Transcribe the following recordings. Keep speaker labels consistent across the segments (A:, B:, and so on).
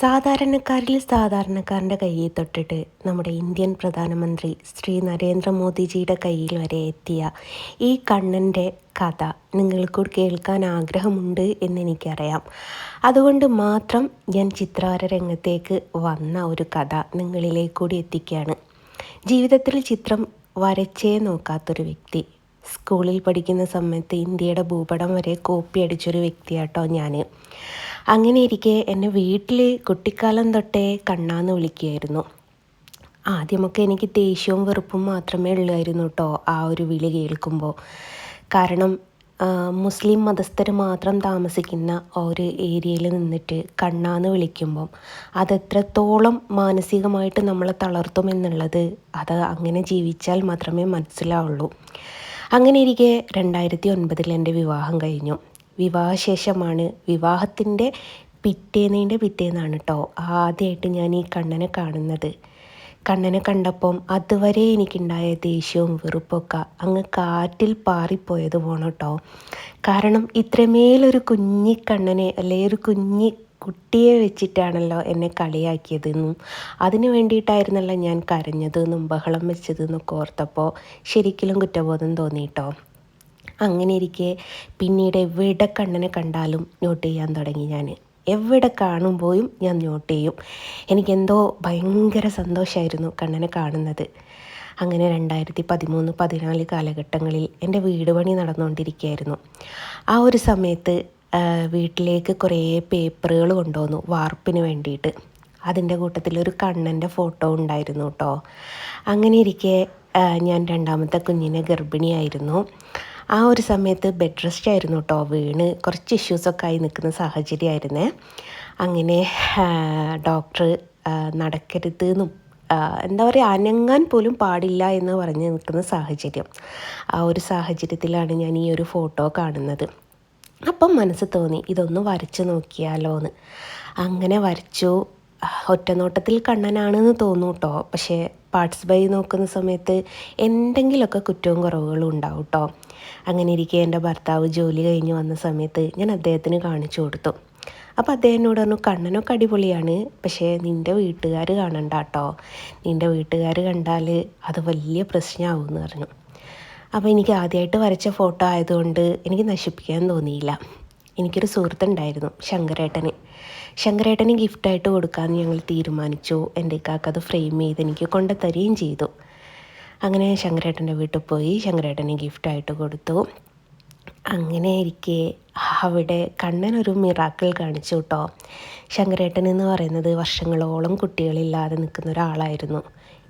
A: സാധാരണക്കാരിൽ സാധാരണക്കാരന്റെ കയ്യിൽ തൊട്ടിട്ട് നമ്മുടെ ഇന്ത്യൻ പ്രധാനമന്ത്രി ശ്രീ നരേന്ദ്രമോദിജിയുടെ കയ്യിൽ വരെ എത്തിയ ഈ കണ്ണന്റെ കഥ നിങ്ങൾക്ക് കേൾക്കാൻ ആഗ്രഹമുണ്ട് എന്ന് എന്നെനിക്കറിയാം. അതുകൊണ്ട് മാത്രം ഞാൻ ചിത്രകാര രംഗത്തേക്ക് വന്ന ഒരു കഥ നിങ്ങളിലേക്ക് കൂടി എത്തിക്കുകയാണ്. ജീവിതത്തിൽ ചിത്രം വരച്ചേ നോക്കാത്തൊരു വ്യക്തി. സ്കൂളിൽ പഠിക്കുന്ന സമയത്ത് ഇന്ത്യയുടെ ഭൂപടം വരെ കോപ്പി അടിച്ചൊരു വ്യക്തിയാട്ടോ ഞാൻ അങ്ങനെ ഇരിക്കെ എന്നെ വീട്ടിൽ കുട്ടിക്കാലം തൊട്ടേ കണ്ണാന്ന് വിളിക്കുകയായിരുന്നു ആദ്യമൊക്കെ എനിക്ക് ദേഷ്യവും വെറുപ്പും മാത്രമേ ഉള്ളായിരുന്നു കേട്ടോ ആ ഒരു വിളി കേൾക്കുമ്പോൾ കാരണം മുസ്ലിം മതസ്ഥർ മാത്രം താമസിക്കുന്ന ഒരു ഏരിയയിൽ നിന്നിട്ട് കണ്ണാന്ന് വിളിക്കുമ്പം അതെത്രത്തോളം മാനസികമായിട്ട് നമ്മളെ തളർത്തുമെന്നുള്ളത് അത് അങ്ങനെ ജീവിച്ചാൽ മാത്രമേ മനസ്സിലാവുള്ളൂ. അങ്ങനെ ഇരിക്കെ രണ്ടായിരത്തി ഒൻപതിൽ എന്റെ വിവാഹം കഴിഞ്ഞു. വിവാഹശേഷമാണ് വിവാഹത്തിന്റെ പിറ്റേന്നതിന്റെ പിറ്റേന്നാണ് കേട്ടോ ആദ്യമായിട്ട് ഞാൻ ഈ കണ്ണനെ കാണുന്നത്. കണ്ണനെ കണ്ടപ്പം അതുവരെ എനിക്കുണ്ടായ ദേഷ്യവും വെറുപ്പൊക്കെ അങ്ങ് കാറ്റിൽ പാറിപ്പോയത് പോണം കേട്ടോ കാരണം ഇത്രമേലൊരു കുഞ്ഞി കണ്ണനെ അല്ലെ ഒരു കുഞ്ഞി കുട്ടിയെ വെച്ചിട്ടാണല്ലോ എന്നെ കളിയാക്കിയതെന്നും അതിനു വേണ്ടിയിട്ടായിരുന്നല്ലോ ഞാൻ കരഞ്ഞതെന്നും ബഹളം വെച്ചതെന്നും ഓർത്തപ്പോൾ ശരിക്കും കുറ്റബോധം തോന്നി തോന്നിയിട്ടോ അങ്ങനെ ഇരിക്കെ. പിന്നീട് എവിടെ കണ്ണനെ കണ്ടാലും നോട്ട് ചെയ്യാൻ തുടങ്ങി ഞാൻ എവിടെ കാണുമ്പോഴും ഞാൻ നോട്ട് ചെയ്യും. എനിക്കെന്തോ ഭയങ്കര സന്തോഷമായിരുന്നു കണ്ണനെ കാണുന്നത്. അങ്ങനെ രണ്ടായിരത്തി പതിമൂന്ന് പതിനാല് കാലഘട്ടങ്ങളിൽ എന്റെ വീട് പണി നടന്നുകൊണ്ടിരിക്കുകയായിരുന്നു ആ ഒരു സമയത്ത് വീട്ടിലേക്ക് കുറേ പേപ്പറുകൾ കൊണ്ടുവന്നു വാർപ്പിന് വേണ്ടിയിട്ട്. അതിന്റെ കൂട്ടത്തിൽ ഒരു കണ്ണന്റെ ഫോട്ടോ ഉണ്ടായിരുന്നു കേട്ടോ അങ്ങനെ ഇരിക്കെ ഞാൻ രണ്ടാമത്തെ കുഞ്ഞിനെ ഗർഭിണിയായിരുന്നു. ആ ഒരു സമയത്ത് ബെഡ് റെസ്റ്റ് ആയിരുന്നു കേട്ടോ വീണ് കുറച്ച് ഇഷ്യൂസൊക്കെ ആയി നിൽക്കുന്ന സാഹചര്യമായിരുന്നേ. അങ്ങനെ ഡോക്ടർ നടക്കരുത് എന്നും എന്താ പറയുക അനങ്ങാൻ പോലും പാടില്ല എന്ന് പറഞ്ഞ് നിൽക്കുന്ന സാഹചര്യം. ആ ഒരു സാഹചര്യത്തിലാണ് ഞാൻ ഈ ഒരു ഫോട്ടോ കാണുന്നത്. അപ്പം മനസ്സ് തോന്നി ഇതൊന്ന് വരച്ച് നോക്കിയാലോ എന്ന് അങ്ങനെ വരച്ചു. ഒറ്റനോട്ടത്തിൽ കണ്ണനാണെന്ന് തോന്നും കേട്ടോ പക്ഷേ പാർട്സ് ബൈ നോക്കുന്ന സമയത്ത് എന്തെങ്കിലുമൊക്കെ കുറ്റവും കുറവുകളും ഉണ്ടാവും കേട്ടോ അങ്ങനെ ഇരിക്കെ എന്റെ ഭർത്താവ് ജോലി കഴിഞ്ഞ് വന്ന സമയത്ത് ഞാൻ അദ്ദേഹത്തിന് കാണിച്ചു കൊടുത്തു. അപ്പോൾ അദ്ദേഹം എന്നോട് പറഞ്ഞു കണ്ണനൊക്കെ അടിപൊളിയാണ് പക്ഷേ നിന്റെ വീട്ടുകാർ കാണണ്ട കേട്ടോ നിന്റെ വീട്ടുകാർ കണ്ടാൽ അത് വലിയ പ്രശ്നമാവും എന്ന് പറഞ്ഞു. അപ്പോൾ എനിക്ക് ആദ്യമായിട്ട് വരച്ച ഫോട്ടോ ആയതുകൊണ്ട് എനിക്ക് നശിപ്പിക്കാൻ തോന്നിയില്ല. എനിക്കൊരു സുഹൃത്തുണ്ടായിരുന്നു ശങ്കരേട്ടന്. ശങ്കരേട്ടന് ഗിഫ്റ്റായിട്ട് കൊടുക്കാമെന്ന് ഞങ്ങൾ തീരുമാനിച്ചു. എന്റെ ഇക്കാക്ക് അത് ഫ്രെയിം ചെയ്ത് എനിക്ക് കൊണ്ടുതരികയും ചെയ്തു. അങ്ങനെ ശങ്കരേട്ടന്റെ വീട്ടിൽ പോയി. ശങ്കരേട്ടന് ഗിഫ്റ്റായിട്ട് കൊടുത്തു. അങ്ങനെ ഇരിക്കെ അവിടെ കണ്ണനൊരു മിറാക്കിൾ കാണിച്ചു കേട്ടോ ശങ്കരേട്ടൻ എന്ന് പറയുന്നത് വർഷങ്ങളോളം കുട്ടികളില്ലാതെ നിൽക്കുന്ന ഒരാളായിരുന്നു.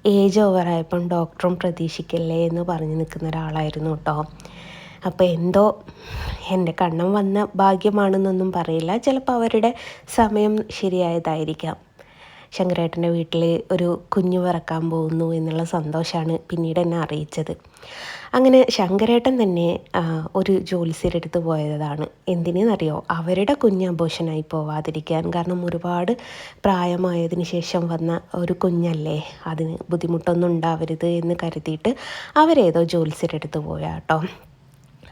A: ഏജ് ഓവറായപ്പം ഡോക്ടറും പ്രതീക്ഷിക്കല്ലേ എന്ന് പറഞ്ഞ് നിൽക്കുന്ന ഒരാളായിരുന്നു കേട്ടോ അപ്പോൾ എന്തോ എന്റെ കണ്ണം വന്ന ഭാഗ്യമാണെന്നൊന്നും പറയില്ല. ചിലപ്പോൾ അവരുടെ സമയം ശരിയായതായിരിക്കാം. ശങ്കരേട്ടന്റെ വീട്ടിൽ ഒരു കുഞ്ഞു പിറക്കാൻ പോകുന്നു എന്നുള്ള സന്തോഷമാണ് പിന്നീട് എന്നെ അറിയിച്ചത്. അങ്ങനെ ശങ്കരേട്ടൻ തന്നെ ഒരു ജോലിസ്യരെടുത്ത് പോയതാണ്. എന്തിനെന്നറിയോ അവരുടെ കുഞ്ഞ് അബോഷനായി പോവാതിരിക്കാൻ കാരണം ഒരുപാട് പ്രായമായതിന് ശേഷം വന്ന ഒരു കുഞ്ഞല്ലേ അതിന് ബുദ്ധിമുട്ടൊന്നും ഉണ്ടാവരുത് എന്ന് കരുതിയിട്ട് അവരേതോ ജോലിസ്യരെടുത്ത് പോയാട്ടോ.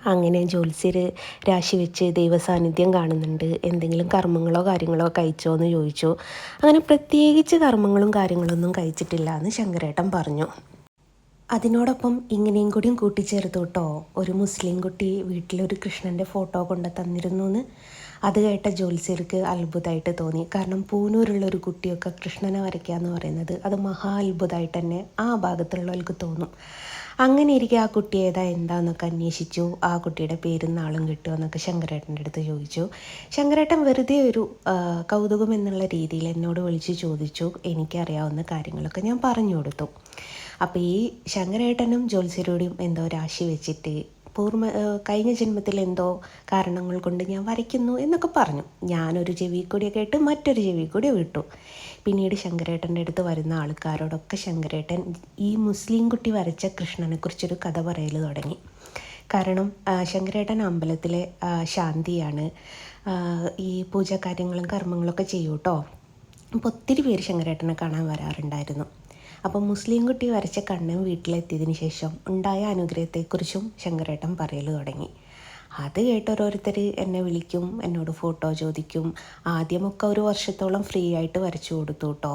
A: അങ്ങനെ ജ്യോത്സ്യർ രാശി വെച്ച് ദൈവസാന്നിധ്യം കാണുന്നുണ്ട്. എന്തെങ്കിലും കർമ്മങ്ങളോ കാര്യങ്ങളോ കഴിച്ചോ എന്ന് ചോദിച്ചു. അങ്ങനെ പ്രത്യേകിച്ച് കർമ്മങ്ങളും കാര്യങ്ങളൊന്നും കഴിച്ചിട്ടില്ല എന്ന് ശങ്കരേട്ടൻ പറഞ്ഞു. അതിനോടൊപ്പം ഇങ്ങനെയും കൂടിയും കൂട്ടിച്ചേർത്തു കേട്ടോ ഒരു മുസ്ലിം കുട്ടി വീട്ടിലൊരു കൃഷ്ണന്റെ ഫോട്ടോ കൊണ്ട് തന്നിരുന്നു എന്ന് അത് കേട്ട ജ്യോത്സ്യർക്ക് അത്ഭുതമായിട്ട് തോന്നി. കാരണം പൂനൂരുള്ള ഒരു കുട്ടിയൊക്കെ കൃഷ്ണനെ വരയ്ക്കുക എന്ന് പറയുന്നത് അത് മഹാ അത്ഭുതമായിട്ട് തന്നെ ആ ഭാഗത്തുള്ളവർക്ക് തോന്നും. അങ്ങനെ ഇരിക്കെ ആ കുട്ടി ഏതാ എന്താന്നൊക്കെ അന്വേഷിച്ചു. ആ കുട്ടിയുടെ പേരും നാളും കിട്ടുമോ എന്നൊക്കെ ശങ്കരേട്ടന്റെ അടുത്ത് ചോദിച്ചു. ശങ്കരേട്ടൻ വെറുതെ ഒരു കൗതുകം എന്നുള്ള രീതിയിൽ എന്നോട് വിളിച്ച് ചോദിച്ചു. എനിക്കറിയാവുന്ന കാര്യങ്ങളൊക്കെ ഞാൻ പറഞ്ഞു കൊടുത്തു. അപ്പോൾ ഈ ശങ്കരേട്ടനും ജ്യോത്സ്യരോടും എന്തോ രാശി വെച്ചിട്ട് ഏഹ് കഴിഞ്ഞ ജന്മത്തിൽ എന്തോ കാരണങ്ങൾ കൊണ്ട് ഞാൻ വരയ്ക്കുന്നു എന്നൊക്കെ പറഞ്ഞു. ഞാനൊരു ചെവി കൂടിയൊക്കെ ഇട്ട് മറ്റൊരു ചെവി കൂടി വിട്ടു. പിന്നീട് ശങ്കരേട്ടന്റെ അടുത്ത് വരുന്ന ആൾക്കാരോടൊക്കെ ശങ്കരേട്ടൻ ഈ മുസ്ലിം കുട്ടി വരച്ച കൃഷ്ണനെക്കുറിച്ചൊരു കഥ പറയൽ തുടങ്ങി. കാരണം ശങ്കരേട്ടൻ അമ്പലത്തിലെ ശാന്തിയാണ്. ഈ പൂജാകാര്യങ്ങളും കർമ്മങ്ങളൊക്കെ ചെയ്യൂട്ടോ. അപ്പോൾ ഒത്തിരി പേര് ശങ്കരേട്ടനെ കാണാൻ വരാറുണ്ടായിരുന്നു. അപ്പോൾ മുസ്ലിം കുട്ടി വരച്ച കണ്ണൻ വീട്ടിലെത്തിയതിന് ശേഷം ഉണ്ടായ അനുഗ്രഹത്തെക്കുറിച്ചും ശങ്കരേട്ടൻ പറയൽ തുടങ്ങി. അത് കേട്ട് ഓരോരുത്തർ എന്നെ വിളിക്കും എന്നോട് ഫോട്ടോ ചോദിക്കും. ആദ്യമൊക്കെ ഒരു വർഷത്തോളം ഫ്രീ ആയിട്ട് വരച്ചു കൊടുത്തു കേട്ടോ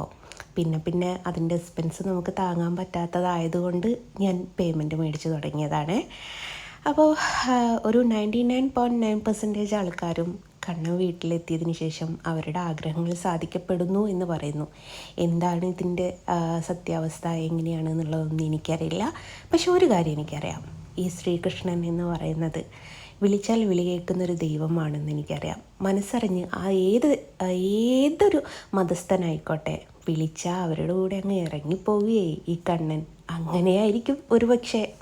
A: പിന്നെ പിന്നെ അതിന്റെ എക്സ്പെൻസ് നമുക്ക് താങ്ങാൻ പറ്റാത്തതായതുകൊണ്ട് ഞാൻ പേയ്മെന്റ് മേടിച്ച് തുടങ്ങിയതാണ്. അപ്പോൾ ഒരു ninety nine point nine percentage ആൾക്കാരും കണ്ണൻ വീട്ടിലെത്തിയതിന് ശേഷം അവരുടെ ആഗ്രഹങ്ങൾ സാധിക്കപ്പെടുന്നു എന്ന് പറയുന്നു. എന്താണ് ഇതിന്റെ സത്യാവസ്ഥ? എങ്ങനെയാണ് എന്നുള്ളതൊന്നും എനിക്കറിയില്ല. പക്ഷെ ഒരു കാര്യം എനിക്കറിയാം. ഈ ശ്രീകൃഷ്ണൻ എന്ന് പറയുന്നത് വിളിച്ചാൽ വിളി കേൾക്കുന്നൊരു ദൈവമാണെന്ന് എനിക്കറിയാം. മനസ്സറിഞ്ഞ് ആ ഏത് ഏതൊരു മതസ്ഥനായിക്കോട്ടെ വിളിച്ചാൽ അവരുടെ കൂടെ അങ്ങ് ഇറങ്ങിപ്പോവുകയേ ഈ കണ്ണൻ. അങ്ങനെയായിരിക്കും ഒരു പക്ഷേ